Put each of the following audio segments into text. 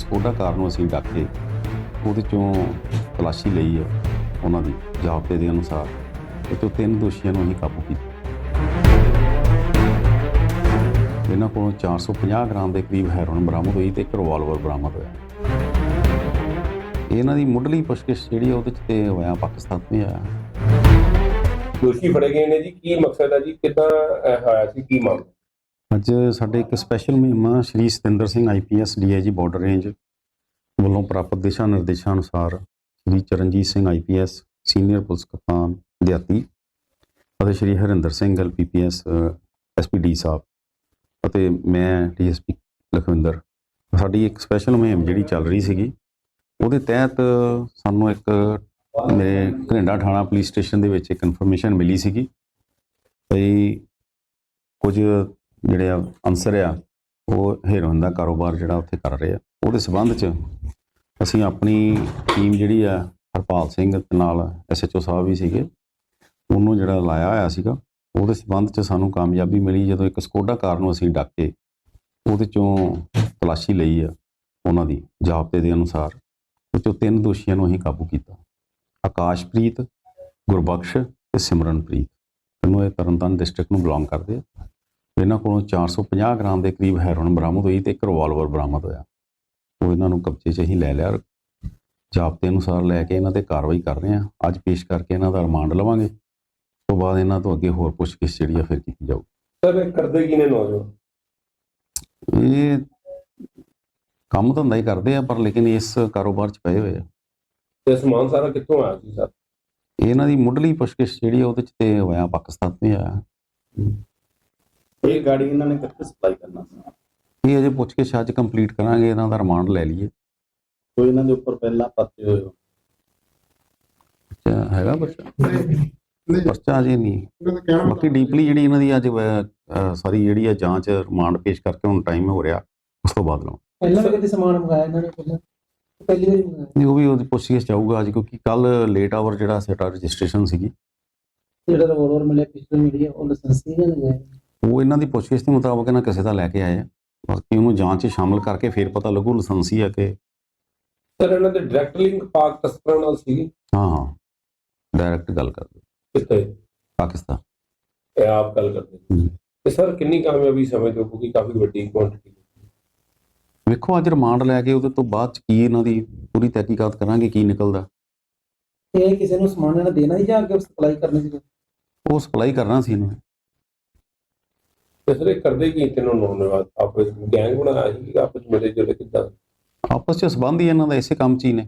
Skoda ਕਾਰ ਨੂੰ ਅਸੀਂ duck ਉਹਦੇ ਚੋਂ ਤਲਾਸ਼ੀ ਲਈ ਹੈ, ਉਹਨਾਂ ਦੀ ਜਾਬਤੇ ਦੇ ਅਨੁਸਾਰ। ਇਹ ਤੋਂ ਤਿੰਨ ਦੋਸ਼ੀਆਂ ਨੂੰ ਅਸੀਂ ਕਾਬੂ ਕੀਤਾ। ਇਹਨਾਂ ਕੋਲੋਂ 450 ਗ੍ਰਾਮ ਦੇ ਕਰੀਬ ਹੈਰੋਇਨ ਬਰਾਮਦ ਹੋਈ ਤੇ ਇੱਕ ਰਿਵਾਲਵਰ ਬਰਾਮਦ ਹੋਇਆ। ਇਹਨਾਂ ਦੀ ਮੁੱਢਲੀ ਪੁੱਛਗਿੱਛ ਜਿਹੜੀ ਉਹਦੇ ਚ ਤੇ ਹੋਇਆ ਪਾਕਿਸਤਾਨ ਤੋਂ ਆਇਆ ਦੋਸ਼ੀ ਫੜੇ ਗਏ ਨੇ ਜੀ। ਕੀ ਮਕਸਦ ਹੈ ਜੀ? ਕਿੱਦਾਂ ਹੋਇਆ ਸੀ? ਕੀ ਮਾਮਲਾ ਅੱਜ ਸਾਡੇ ਇੱਕ ਸਪੈਸ਼ਲ ਮਹਿਮਾਨ Shri Satinder Singh IPS DIG border range ਵੱਲੋਂ ਪ੍ਰਾਪਤ ਦਿਸ਼ਾ ਨਿਰਦੇਸ਼ਾਂ ਅਨੁਸਾਰ Shri Charanjit Singh IPS senior police ਕਪਤਾਨ, ਦਿਹਾਤੀ ਅਤੇ Shri Harinder Singh L PPS SPD ਸਾਹਿਬ ਅਤੇ ਮੈਂ ਡੀਐਸਪੀ ਲਖਵਿੰਦਰ। ਸਾਡੀ ਇੱਕ ਸਪੈਸ਼ਲ ਮੁਹਿੰਮ ਜਿਹੜੀ ਚੱਲ ਰਹੀ ਸੀਗੀ, ਉਹਦੇ ਤਹਿਤ ਸਾਨੂੰ ਇੱਕ ਮੇਰੇ ਘਰਿੰਡਾ ਥਾਣਾ ਪੁਲਿਸ ਸਟੇਸ਼ਨ ਦੇ ਵਿੱਚ ਇੱਕ ਇਨਫੋਰਮੇਸ਼ਨ ਮਿਲੀ ਸੀਗੀ। ਵੀ ਕੁਝ ਜਿਹੜੇ ਆ ਅਨਸਰ ਆ, ਉਹ ਹੀਰੋਇਨ ਦਾ ਕਾਰੋਬਾਰ ਜਿਹੜਾ ਉੱਥੇ ਕਰ ਰਹੇ ਆ। ਉਹਦੇ ਸਬੰਧ 'ਚ ਅਸੀਂ ਆਪਣੀ ਟੀਮ ਜਿਹੜੀ ਆ, ਹਰਪਾਲ ਸਿੰਘ ਤੇ ਨਾਲ ਐਸਐਚਓ ਸਾਹਿਬ ਵੀ ਸੀਗੇ। ਉਹਨੂੰ ਜਿਹੜਾ ਲਾਇਆ ਹੋਇਆ ਸੀਗਾ, ਉਹਦੇ ਸਬੰਧ 'ਚ ਸਾਨੂੰ ਕਾਮਯਾਬੀ ਮਿਲੀ ਜਦੋਂ ਇੱਕ ਸਕੋਡਾ ਕਾਰ ਨੂੰ ਅਸੀਂ ਡੱਕ ਕੇ ਉਹਦੇ ਚੋਂ ਤਲਾਸ਼ੀ ਲਈ ਆ, ਉਹਨਾਂ ਦੀ ਜਾਬਤੇ ਦੇ ਅਨੁਸਾਰ। ਉਹ ਚੋਂ ਤਿੰਨ ਦੋਸ਼ੀਆਂ ਨੂੰ ਅਸੀਂ ਕਾਬੂ ਕੀਤਾ। ਆਕਾਸ਼ਪ੍ਰੀਤ, ਗੁਰਬਖਸ਼ ਤੇ ਸਿਮਰਨਪ੍ਰੀਤ। ਇਹਨੂੰ ਇਹ ਤਰਨਤਾਰਨ ਡਿਸਟ੍ਰਿਕਟ ਨੂੰ ਬਿਲੋਂਗ ਕਰਦੇ ਆ। ਇਹਨਾਂ ਕੋਲੋਂ 450 ਗ੍ਰਾਮ ਦੇ ਕਰੀਬ ਹੈਰੋਇਨ ਬਰਾਮਦ ਹੋਈ ਤੇ ਇੱਕ ਰਿਵਾਲਵਰ ਬਰਾਮਦ ਹੋਇਆ। ਉਹ ਇਹਨਾਂ ਨੂੰ ਕਬਜ਼ੇ 'ਚ ਹੀ ਲੈ ਲਿਆ ਜਾਬਤੇ ਅਨੁਸਾਰ ਲੈ ਕੇ ਇਹਨਾਂ ਤੇ ਕਾਰਵਾਈ ਕਰ ਰਹੇ ਆ ਅੱਜ ਪੇਸ਼ ਕਰਕੇ ਇਹਨਾਂ ਦਾ ਰਿਮਾਂਡ ਲਵਾਂਗੇ। ਉਸ ਤੋਂ ਬਾਅਦ ਇਹਨਾਂ ਤੋਂ ਅੱਗੇ ਹੋਰ ਪੁੱਛਗਿੱਛ ਜਿਹੜੀ ਆ ਫਿਰ ਕੀਤੀ ਜਾਊ ਸਰ ਇਹ ਕਰਦੇ ਕੀ ਨੇ ਨੌਜਵਾਨ? ਇਹ ਕੰਮ ਧੰਦਾ ਹੀ ਕਰਦੇ ਆ ਪਰ ਲੇਕਿਨ ਇਸ ਕਾਰੋਬਾਰ 'ਚ ਪਏ ਹੋਏ ਆ। ਤੇ ਸਮਾਨ ਸਾਰਾ ਕਿੱਥੋਂ ਆਇਆ ਸੀ ਸਰ? ਇਹਨਾਂ ਦੀ ਮੁੱਢਲੀ ਪੁੱਛਗਿੱਛ ਜਿਹੜੀ ਆ ਉਹਦੇ 'ਚ ਤੇ ਹੋਇਆ ਪਾਕਿਸਤਾਨ ਤੋਂ ਹੀ ਆਇਆ। ਇਹ ਗਾੜੀ ਇਹਨਾਂ ਨੇ ਕਿੱਥੇ ਸਪਲਾਈ ਕਰਨਾ ਸੀ? ਇਹ ਅਜੇ ਪੁੱਛਗਿੱਛ ਅੱਜ ਕੰਪਲੀਟ ਕਰਾਂਗੇ ਇਹਨਾਂ ਦਾ ਰਿਮਾਂਡ ਲੈ ਲਈਏ। ਕੋਈ ਇਹਨਾਂ ਦੇ ਉੱਪਰ ਪਹਿਲਾਂ ਪਰਚੇ ਹੋਏ ਹੋਣ। ਬੱਚਾ ਹੈਗਾ ਬੱਚਾ ਪਰਚਾ ਅਜੇ ਨਹੀਂ। ਬਾਕੀ ਡੀਪਲੀ ਜਿਹੜੀ ਇਹਨਾਂ ਦੀ ਅੱਜ ਸਾਰੀ ਜਿਹੜੀ ਆ ਜਾਂਚ ਰਿਮਾਂਡ ਪੇਸ਼ ਕਰਕੇ ਹੁਣ ਟਾਈਮ ਹੋ ਰਿਹਾ ਉਸ ਤੋਂ ਬਾਅਦ ਲਓ ਪਹਿਲਾਂ ਵੀ ਕਦੇ ਸਮਾਨ ਮੰਗਾਇਆ ਇਹਨਾਂ ਨੇ ਪਹਿਲਾਂ? ਪਹਿਲੀ ਵਾਰੀ ਮੰਗਾਇਆ? ਨਹੀਂ ਉਹ ਵੀ ਉਹਦੀ ਪੁੱਛਗਿੱਛ ਚਾਹੂਗਾ ਅੱਜ ਕਿਉਂਕਿ ਕੱਲ ਲੇਟ ਆਵਰ ਜਿਹੜਾ ਸੈਟਾ ਰਜਿਸਟ੍ਰੇਸ਼ਨ ਸੀਗੀ। ਜਿਹੜਾ ਰਿਵੋਲਵਰ ਮਿਲਿਆ ਪਿਸਟਲ ਮਿਲੀ ਉਹ ਲਾਇਸੈਂਸੀ ਨਹੀਂ ਲਗਾਇਆ ਉਹ ਇਹਨਾਂ ਦੀ ਪੁੱਛਗਿੱਛ ਦੇ ਮੁਤਾਬਕ ਇਹਨਾਂ ਕਿਸੇ ਦਾ ਲੈ ਕੇ ਆਏ ਆ। ਬਾਕੀ ਉਹਨੂੰ ਜਾਂਚ 'ਚ ਸ਼ਾਮਲ ਕਰਕੇ ਫਿਰ ਪਤਾ ਲੱਗੂ ਲਾਇਸੈਂਸੀ ਆ ਕਿ ਸਰ ਇਹਨਾਂ ਦੇ ਡਾਇਰੈਕਟ ਲਿੰਕ ਪਾਕ ਤਸਕਰਾਂ ਨਾਲ ਸੀ? ਹਾਂ ਹਾਂ। ਡਾਇਰੈਕਟ ਗੱਲ ਕਰਦੇ। ਕਿੱਥੇ? ਪਾਕਿਸਤਾਨ। ਇਹ ਆਪ ਗੱਲ ਕਰਦੇ। ਤੇ ਸਰ ਕਿੰਨੀ ਕਾਮਯਾਬੀ ਸਮਝਦੇ ਹੋ ਕਿਉਂਕਿ ਕਾਫੀ ਵੱਡੀ ਕੁਆਂਟੀਟੀ ਵੇਖੋ ਅੱਜ ਰਿਮਾਂਡ ਲੈ ਕੇ ਉਹਦੇ ਤੋਂ ਬਾਅਦ 'ਚ ਕੀ ਇਹਨਾਂ ਦੀ ਪੂਰੀ ਤਹਿਕੀਕਾਤ ਕਰਾਂਗੇ ਕੀ ਨਿਕਲਦਾ। ਇਹ ਕਿਸੇ ਨੂੰ ਸਮਾਨ ਇਹਨਾਂ ਦੇਣਾ ਹੀ ਜਾਂ ਅੱਗੇ ਸਪਲਾਈ ਕਰਨੀ ਸੀ? ਉਹ ਸਪਲਾਈ ਕਰਨਾ ਸੀ ਇਹਨੂੰ। ਤੇ ਸਰ ਇਹ ਕਰਦੇ ਕੀ ਤਿੰਨੋਂ ਨੌਜਵਾਨ ਆਪਸ ਵਿੱਚ ਗੈਂਗ ਬਣਾਇਆ ਸੀ ਕਿ ਆਪਸ ਵਿੱਚ ਮਿਲੇ ਜੁਲੇ ਕਿੱਦਾਂ? ਆਪਸ 'ਚ ਸੰਬੰਧ ਹੀ ਇਹਨਾਂ ਦਾ ਇਸੇ ਕੰਮ 'ਚ ਹੀ ਨੇ।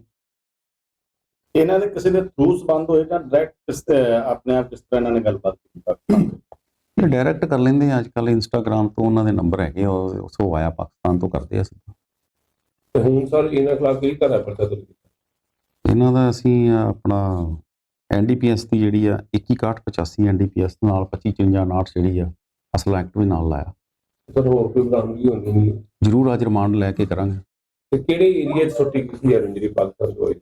ਇਹਨਾਂ ਦੇ ਕਿਸੇ ਦੇ ਥਰੂ ਸੰਬੰਧ ਹੋਏ ਜਾਂ ਡਾਇਰੈਕਟ ਤੇ ਆਪਣੇ ਆਪ ਕਿਸ ਤਰ੍ਹਾਂ ਇਹਨਾਂ ਨੇ ਗੱਲਬਾਤ ਕੀਤੀ? ਡਾਇਰੈਕਟ ਕਰ ਲੈਂਦੇ ਆ ਅੱਜ ਕੱਲ ਇੰਸਟਾਗ੍ਰam ਤੋਂ ਉਹਨਾਂ ਦੇ ਨੰਬਰ ਹੈਗੇ ਉਸੋਂ ਆਇਆ ਪਾਕਿਸਤਾਨ ਤੋਂ ਕਰਦੇ ਆ ਸਿੱਧਾ ਤੇ ਹੁਣ ਸਰ ਇਹਨਾਂ ਖਿਲਾਫ ਕੀ ਕਰਾ ਪਰਚਾ ਦਰਜ ਕੀਤਾ? ਇਹਨਾਂ ਦਾ ਅਸੀਂ ਆਪਣਾ ਐਨਡੀਪੀਐਸ ਦੀ ਜਿਹੜੀ ਆ 2185 ਐਨਡੀਪੀਐਸ ਨਾਲ 2559 ਜਿਹੜੀ ਆ ਅਸਲ ਐਕਟ ਵੀ ਨਾਲ ਲਾਇਆ। ਸਰ ਹੋਰ ਕੋਈ ਬਰਾਮਦਗੀ ਹੋਣੀ ਨਹੀਂ। ਜ਼ਰੂਰ ਅੱਜ ਰਿਮਾਂਡ ਲੈ ਕੇ ਕਰਾਂਗੇ। ਤੇ ਕਿਹੜੇ ਏਰੀਆ 'ਚ ਛੁੱਟੀ ਕੀਤੀ ਹੈ ਜਿਹੜੀ ਪਾਕਿਸਤਾਨ ਤੋਂ?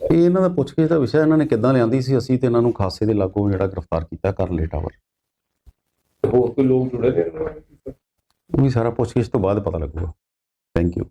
ਇਹ ਇਹਨਾਂ ਦਾ ਪੁੱਛਗਿੱਛ ਦਾ ਵਿਸ਼ਾ ਇਹਨਾਂ ਨੇ ਕਿੱਦਾਂ ਲਿਆਂਦੀ ਸੀ ਅਸੀਂ ਤੇ ਇਹਨਾਂ ਨੂੰ ਖਾਸੇ ਦੇ ਲਾਗੋਂ ਜਿਹੜਾ ਗ੍ਰਿਫਤਾਰ ਕੀਤਾ ਕਰ ਲੇਟ ਆਵਰ ਤੇ ਹੋਰ ਕੋਈ ਲੋਕ ਜੁੜੇ ਨੇ? ਉਹ ਵੀ ਸਾਰਾ ਪੁੱਛਗਿੱਛ ਤੋਂ ਬਾਅਦ ਪਤਾ ਲੱਗੂਗਾ। Thank you